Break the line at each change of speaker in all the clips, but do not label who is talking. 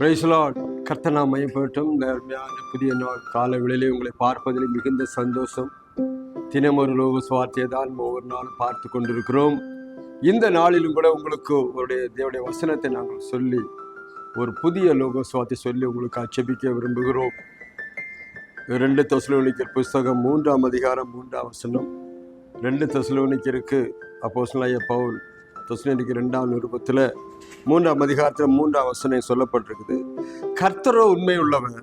பிரைஸ்லாட் கர்த்தனா மையப்பட்டும் இந்த அருமையான புதிய நாள் கால வேளையிலே உங்களை பார்ப்பதில் மிகுந்த சந்தோஷம். தினம் ஒரு லோக சுவார்த்தையை தான் ஒவ்வொரு நாளும் பார்த்து கொண்டிருக்கிறோம். இந்த நாளிலும் கூட உங்களுக்கு உங்களுடைய தேவடைய வசனத்தை நாங்கள் சொல்லி ஒரு புதிய லோக சுவார்த்தை சொல்லி உங்களுக்கு அச்சபிக்க விரும்புகிறோம். ரெண்டு தசுலோனிக்கர் புஸ்தகம் மூன்றாம் அதிகாரம் மூன்றாம் வசனம். ரெண்டு தசுலோனிக்கருக்கு அப்போஸ்தலனாகிய பவுல் தசுலோனிக்கு ரெண்டாம் நிருபத்தில் மூன்றாம் அதிகாரத்தில் மூன்றாம் வசனம் சொல்லப்பட்டிருக்குது. கர்த்தரோ உண்மை உள்ளவர்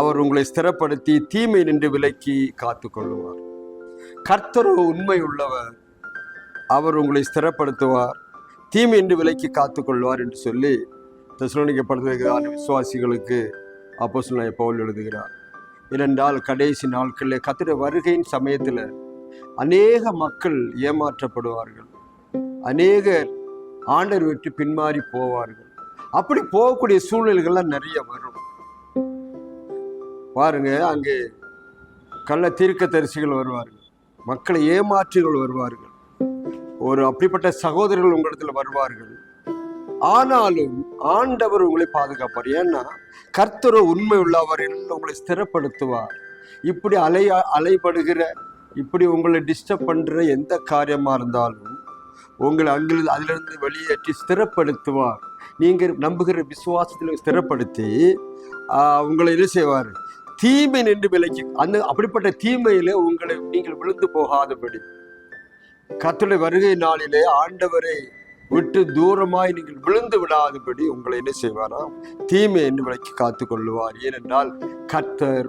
அவர் உங்களை ஸ்திரப்படுத்தி தீமை நின்று விலக்கி காத்து கொள்ளுவார் கர்த்தரோ உண்மை உள்ளவர் அவர் உங்களை ஸ்திரப்படுத்துவார் தீமை நின்று விலக்கி காத்து கொள்வார் என்று சொல்லி தசுலோனிக்கப்படுத்துகிறார் விசுவாசிகளுக்கு அப்போ பவுல் எழுதுகிறார். இரண்டால் கடைசி நாட்களில் கத்திர வருகையின் சமயத்தில் அநேக மக்கள் ஏமாற்றப்படுவார்கள். அநேகர் ஆண்டர் விட்டு பின்மாறி போவார்கள். அப்படி போகக்கூடிய சூழ்நிலைகள்லாம் நிறைய வரும். பாருங்க அங்கே கள்ள தீர்க்க தரிசிகள் வருவார்கள். மக்களை ஏமாற்றிகள் வருவார்கள். ஒரு அப்படிப்பட்ட சகோதரர்கள் உங்களிடத்தில் வருவார்கள். ஆனாலும் ஆண்டவர் உங்களை பாதுகாப்பார். ஏன்னா கர்த்தரோ உண்மை உள்ளவர் என்று உங்களை ஸ்திரப்படுத்துவார். இப்படி அலை அலைபடுகிற இப்படி உங்களை டிஸ்டர்ப் பண்ற எந்த காரியமா இருந்தாலும் உங்களை அங்கிருந்து அதிலிருந்து வெளியேற்றி ஸ்திரப்படுத்துவார். நீங்க நம்புகிற விசுவாசத்தில் ஸ்திரப்படுத்தி உங்களை என்ன செய்வார்? தீமை நின்று விலக்கி அந்த அப்படிப்பட்ட தீமையில உங்களை நீங்கள் விழுந்து போகாதபடி. கர்த்தருடைய வருகை நாளிலே ஆண்டவரை விட்டு தூரமாய் நீங்கள் விழுந்து விடாதபடி உங்களை என்ன செய்வாராம் தீமை என்று விலைக்கு காத்து கொள்ளுவார் ஏனென்றால் கர்த்தர்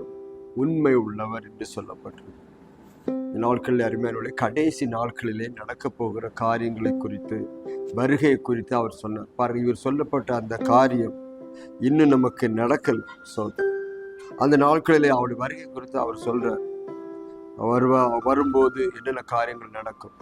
உண்மை உள்ளவர் என்று சொல்லப்பட்டிருக்கிறார் இந்த நாட்களில் அருமையானவர்களே கடைசி நாட்களிலே நடக்க போகிற காரியங்களை குறித்து வருகை குறித்து அவர் சொன்னார். பாருங்க இவர் சொல்லப்பட்ட அந்த காரியம் இன்னும் நமக்கு நடக்கல். சொல் அந்த நாட்களிலே அவருடைய வருகை குறித்து அவர் சொல்றார். வருவா வரும்போது என்னென்ன காரியங்கள் நடக்கும்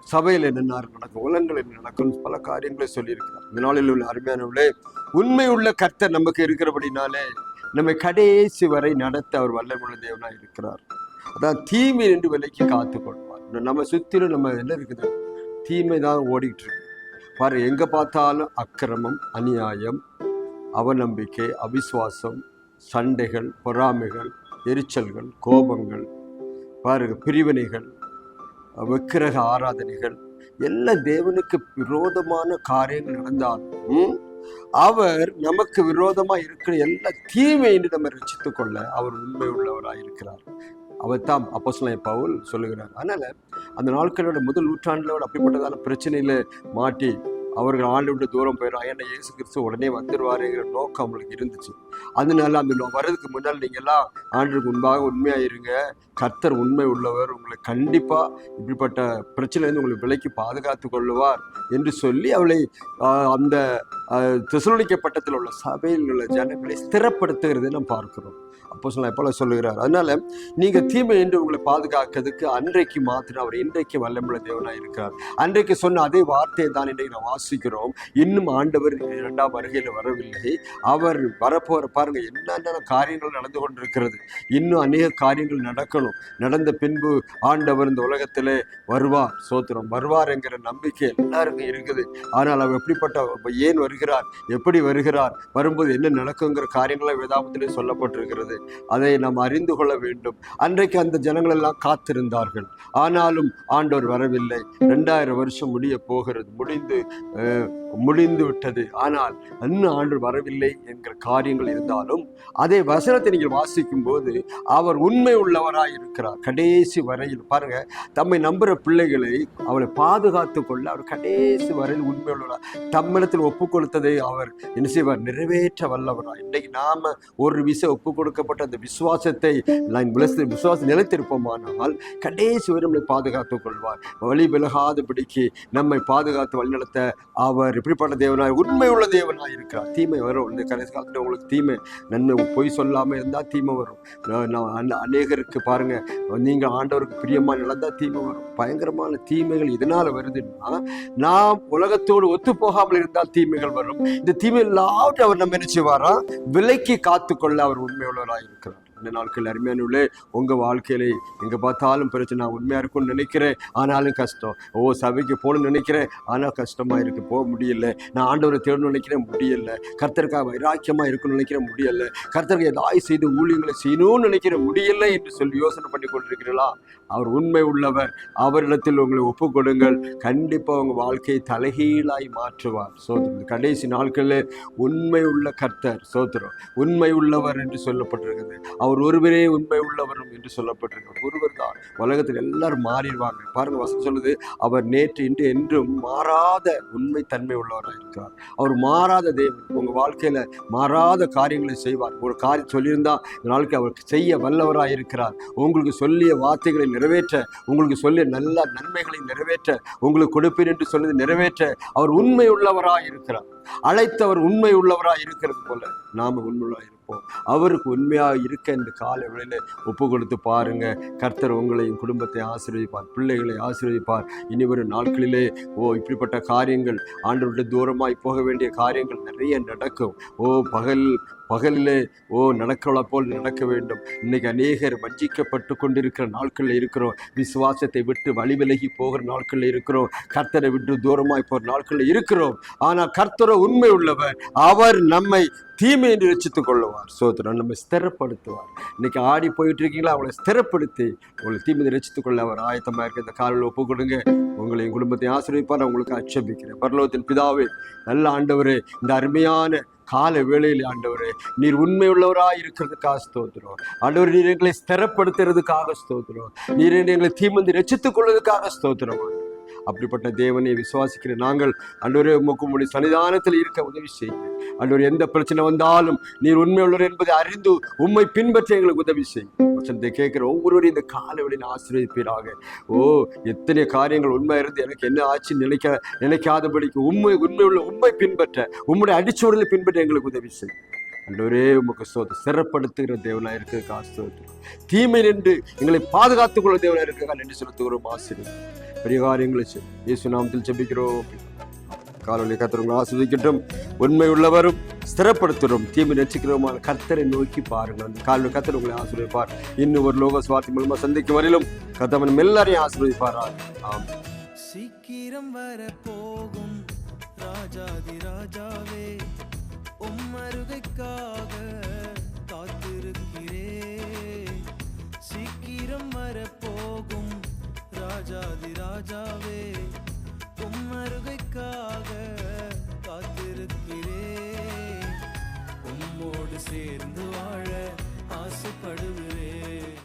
சபையில் என்னென்ன நடக்கும் உலகங்கள் என்ன நடக்கும் பல காரியங்களை சொல்லியிருக்கிறார். இந்த நாளில் உள்ள அருமையானவர்களே உண்மை உள்ள கர்த்தர் நமக்கு இருக்கிறபடினாலே நம்மை கடைசி வரை நடத்த அவர் வல்லமுள்ள தேவனாக இருக்கிறார். அதான் தீமை என்று விலைக்கு காத்து கொள்வார் நம்ம சுத்திலும் நம்ம என்ன இருக்குது? தீமை தான் ஓடிக்கிட்டு இருக்கு. பாரு எங்க பார்த்தாலும் அக்கிரமம் அநியாயம் அவநம்பிக்கை அவிசுவாசம் சண்டைகள் பொறாமைகள் எரிச்சல்கள் கோபங்கள் பாருங்க பிரிவினைகள் விக்கிரக ஆராதனைகள் எல்லாம் தேவனுக்கு விரோதமான காரியங்கள் நடந்தாலும் அவர் நமக்கு விரோதமா இருக்கிற எல்லா தீமை என்று நம்ம ரசித்துக் கொள்ள அவர் உண்மை உள்ளவராக இருக்கிறார் அவர் தான் சொல்ல பவுல் சொல்லுகிறார். அதனால் அந்த நாட்களோட முதல் நூற்றாண்டுல அப்படிப்பட்டதான பிரச்சனையில் மாட்டி அவர்கள் ஆண்டு விட்டு தூரம் போயிடும். ஏன்னா இயேசு கிறிஸ்து உடனே வந்துடுவாருங்கிற நோக்கம் அவங்களுக்கு இருந்துச்சு. அதனால அந்த நோ- வர்றதுக்கு முன்னால் நீங்கள்லாம் ஆண்டுக்கு முன்பாக உண்மையா இருங்க கர்த்தர் உண்மை உள்ளவர். உங்களை கண்டிப்பாக இப்படிப்பட்ட பிரச்சனையிலிருந்து உங்களை விலைக்கு பாதுகாத்து கொள்ளுவார் என்று சொல்லி அவளை அந்த திசுலனிக்க பட்டத்தில் உள்ள சபையில் உள்ள ஜனங்களை ஸ்திரப்படுத்துகிறதை நாம் பார்க்கிறோம். அப்போ சொல்ல எப்போ சொல்லுகிறார். அதனால நீங்கள் தீமை என்று உங்களை பாதுகாக்கிறதுக்கு அன்றைக்கு மாத்திரம் அவர் இன்றைக்கு வல்லமுள்ள தேவனாக இருக்கிறார் அன்றைக்கு சொன்ன அதே வார்த்தையை தான் இன்றைக்கு நான் வாசிக்கிறோம். இன்னும் ஆண்டவர் இரண்டாம் வருகையில் வரவில்லை. அவர் வரப்போற பாருங்க என்னென்ன காரியங்கள் நடந்து கொண்டிருக்கிறது. இன்னும் அநேக காரியங்கள் நடக்கணும். நடந்த பின்பு ஆண்டவர் இந்த உலகத்திலே வருவார். சோத்திரம் வருவார் என்கிற நம்பிக்கை எல்லாருக்கும் இருக்குது. ஆனால் அவர் எப்படிப்பட்ட ஏன் வருகிறார்? எப்படி வருகிறார்? வரும்போது என்ன நடக்குங்கிற காரியங்களை வேதாபத்திலே சொல்லப்பட்டிருக்கிறது. அதை நாம் அறிந்து கொள்ள வேண்டும். அன்றைக்கு அந்த ஜனங்கள் எல்லாம் காத்திருந்தார்கள். ஆனாலும் ஆண்டவர் வரவில்லை. ரெண்டாயிரம் வருஷம் முடிய போகிறது. முடிந்து 呃 முடிந்து விட்டது. ஆனால் இன்னும் ஆண்டு வரவில்லை என்கிற காரியங்கள் இருந்தாலும் அதே வசனத்தை நீங்கள் வாசிக்கும் போது அவர் உண்மை உள்ளவராய் இருக்கிறார் கடைசி வரையில் பாருங்க தம்மை நம்புகிற பிள்ளைகளை அவளை பாதுகாத்து கொள்ள அவர் கடைசி வரையில் உண்மை உள்ளவராக தம்மிடத்தில் ஒப்பு கொடுத்ததை அவர் என்ன செய்வார்? நிறைவேற்ற வல்லவராய். இன்றைக்கு நாம ஒரு விஷயம் ஒப்பு கொடுக்கப்பட்ட அந்த விசுவாசத்தை நான் விசுவாசம் நிலைத்திருப்போமானால் கடைசி வரை நம்மளை பாதுகாத்துக் கொள்வார். வழி விலகாதபடிக்கு நம்மை பாதுகாத்து வழிநடத்த அவர் இப்படிப்பட்ட தேவனாய் உண்மை உள்ள தேவனாய் இருக்கிறார். தீமை வரும். இந்த கடைசி காலத்தில் உங்களுக்கு தீமை நன்மை பொய் சொல்லாமல் இருந்தால் தீமை வரும். நான் அநேகருக்கு பாருங்க நீங்க ஆண்டவருக்கு பிரியமா நடந்தா தீமை வரும். பயங்கரமான தீமைகள் இதனால வருதுன்னா நாம் உலகத்தோடு ஒத்து போகாமல் இருந்தால் தீமைகள் வரும். இந்த தீமை எல்லாவற்றையும் அவர் நம்ம நினைச்சு வரா விலைக்கு காத்துக்கொள்ள அவர் உண்மையுள்ளவராக இருக்கிறார். இந்த நாட்கள் அருமையானுள்ளே உங்கள் வாழ்க்கையிலே எங்கே பார்த்தாலும் பிரச்சனை நான் உண்மையாக இருக்கும்னு நினைக்கிறேன். ஆனாலும் கஷ்டம். ஓ சபைக்கு போகணும்னு நினைக்கிறேன். ஆனால் கஷ்டமாக இருக்குது போக முடியல. நான் ஆண்டவரை தேடணும்னு நினைக்கிறேன். முடியல. கர்த்தருக்காக வைராக்கியமாக இருக்கணும்னு நினைக்கிறேன். முடியல. கர்த்தருக்கு ஏதாவது செய்து ஊழியங்களை செய்யணும்னு நினைக்கிற முடியல என்று சொல்லி யோசனை பண்ணி கொண்டிருக்கிறீர்களா? அவர் உண்மை உள்ளவர். அவரிடத்தில் உங்களை ஒப்பு கொடுங்கள். கண்டிப்பாக உங்கள் வாழ்க்கையை தலைகீழாய் மாற்றுவார். சோதரம் கடைசி நாட்களில் உண்மை உள்ள கர்த்தர் சோதரம் உண்மை உள்ளவர் என்று சொல்லப்பட்டிருக்குது அவர் ஒருவரே உண்மை உள்ளவரும் என்று சொல்லப்பட்டிருக்கிறது. ஒருவர் தான் உலகத்தில் எல்லாரும் மாறிடுவாங்க. பாருங்க வசனம் சொல்லுது அவர் நேற்று இன்று என்றும் மாறாத உண்மை தன்மை உள்ளவராக இருக்கிறார். அவர் மாறாத தேவன். உங்கள் வாழ்க்கையில் மாறாத காரியங்களை செய்வார். ஒரு காரியம் சொல்லியிருந்தா இந்த நாளுக்கு அவர் செய்ய வல்லவராக இருக்கிறார். உங்களுக்கு சொல்லிய வார்த்தைகளை நிறைவேற்ற உங்களுக்கு சொல்லிய நல்ல நன்மைகளை நிறைவேற்ற உங்களுக்கு கொடுப்பேன் என்று சொன்னது நிறைவேற்ற அவர் உண்மை உள்ளவராக இருக்கிறார். அழைத்தவர் உண்மை உள்ளவராக இருக்கிறது போல நாம உண்மையுள்ளவராக இருப்போம் அவருக்கு உண்மையாக இருக்க இந்த கால வேளையில ஒப்பு கொடுத்து பாருங்க. கர்த்தர் உங்களையும் குடும்பத்தை ஆசீர்வதிப்பார் பிள்ளைகளை ஆசீர்வதிப்பார். இனி வரும் நாட்களிலே ஓ இப்படிப்பட்ட காரியங்கள் ஆண்டவருடைய தூரமாய் போக வேண்டிய காரியங்கள் நிறைய நடக்கும். ஓ பகல் பகலிலே ஓ நடக்கவளை போல் நடக்க வேண்டும். இன்னைக்கு அநேகர் வஞ்சிக்கப்பட்டு கொண்டிருக்கிற நாட்களில் இருக்கிறோம். விசுவாசத்தை விட்டு வழி விலகி போகிற நாட்களில் இருக்கிறோம். கர்த்தரை விட்டு தூரமாய் போகிற நாட்களில் இருக்கிறோம். ஆனால் கர்த்தரோ உண்மை உள்ளவர். அவர் நம்மை தீமையை ரசித்துக் கொள்ளுவார். சோத்திரம் நம்மை ஸ்திரப்படுத்துவார். இன்னைக்கு ஆடி போயிட்டு இருக்கீங்களா அவளை ஸ்திரப்படுத்தி உங்களை தீமையை ரசித்துக் கொள்ள அவர் ஆயத்தமாக இருக்க. இந்த காலில் ஒப்பு கொடுங்க. உங்களை குடும்பத்தையும் ஆசிரியப்பார் உங்களுக்கு அச்சபிக்கிறேன் பரலோகத்தின் பிதாவே நல்ல ஆண்டவரே இந்த அருமையான கால வேளையில் ஆண்டவரே நீர் உண்மையுள்ளவராக இருக்கிறதுக்காக ஸ்தோத்திரம். ஆண்டவர் நீர் எங்களை ஸ்திரப்படுத்துறதுக்காக ஸ்தோத்திரம். நீர் எங்களை தீமந்து ரச்சித்துக் கொள்வதற்காக ஸ்தோத்திரம். அப்படிப்பட்ட தேவனை விசுவாசிக்கிற நாங்கள் அன்றவரே உமக்கு சன்னிதானத்தில் இருக்க உதவி செய்யுங்க அன்றவர் எந்த பிரச்சனை வந்தாலும் நீர் உண்மையுள்ளவர் என்பதை அறிந்து உண்மை பின்பற்ற எங்களுக்கு உதவி செய்யும் வசனத்தை கேட்கிற ஒவ்வொருவரையும் இந்த காலவெளியில் ஆசீர்வதிப்பீராக. ஓ எத்தனை காரியங்கள் உண்மை இருந்து எனக்கு என்ன ஆச்சுன்னு நினைக்க நினைக்காதபடிக்கு உண்மை உண்மை உள்ள உண்மை பின்பற்ற உம்முடைய அடிச்சோடலை பின்பற்ற எங்களுக்கு உதவி செய்யும் அன்றவரே உமக்கு சோத சிறப்படுத்துகிற தேவனாக இருக்கிறதுக்கு ஆசிரியர் தீமை நின்று எங்களை பாதுகாத்துக் கொள்ள தேவனாக இருக்கிறதா நின்று செலுத்துகிறோம் ஆசிரியர் பெரிய காரியங்களை இயேசு நாமத்தில் செபிக்கிறோம் காலொலி கத்தவங்களை ஆஸ்வதிக்கட்டும் உண்மை உள்ளவரும் ஸ்திரப்படுத்துகிறோம் தீமை நச்சுக்கிறோமான கர்த்தரை நோக்கி பாருங்கள். அந்த காலொலி கத்தர் உங்களை ஆசிரியப்பார் இன்னும் ஒரு லோக சுவார்த்தை மூலமாக சந்திக்கும் வரையிலும் கத்தவன் எல்லாரையும் ஆசீர்வதிப்பாரா ஆம்
சீக்கிரம் வர போகும் ராஜாதி ராஜாவே. உம்மருகைக்காக காத்திருக்கிறே சீக்கிரம் வரப்போகும் ராஜாதி ராஜாவே உம்மருகைக்காக காத்திருக்கிறே உம்மோடு சேர்ந்து வாழ ஆசைப்படுகிறேன்.